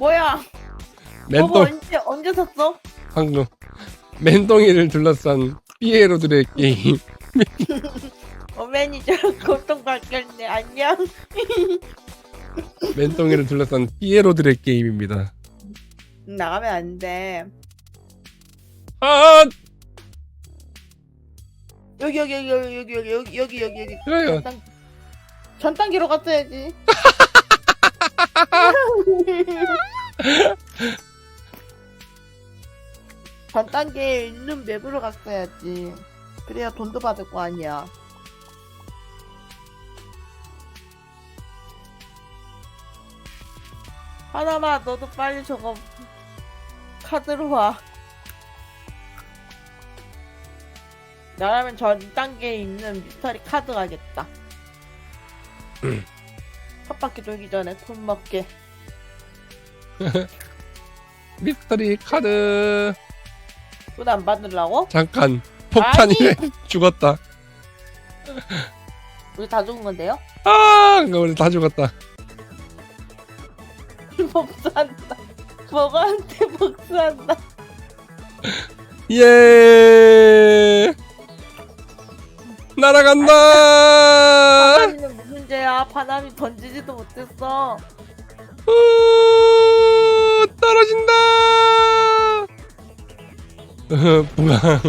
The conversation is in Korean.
뭐야? 맨똥 언제 언제 샀어? 방금 맨똥이를 둘러싼 피에로들의 게임 어 매니저 고통 받겠네. 안녕. 맨똥이를 둘러싼 피에로들의 게임입니다. 나가면 안 돼. 아 여기 여기 여기 여기 여기 여기 여기 여기 여기 여기 그래요. 전, 전 단계로 갔어야지. 전 단계에 있는 맵으로 갔어야지. 그래야 돈도 받을 거 아니야. 하나마 너도 빨리 저거 카드로 와. 나라면 전 단계에 있는 미스터리 카드 가겠다. 첫 바퀴 돌기 전에 돈 먹게. 미스터리 카드 돈안 받으려고? 잠깐 폭탄이 죽었다. 우리 다 죽은 건데요? 아 우리 다 죽었다. 복수한다. 버거한테 복수한다. 예 날아간다. 파남이는 무슨 죄야? 파남이 던지지도 못했어. 不 敢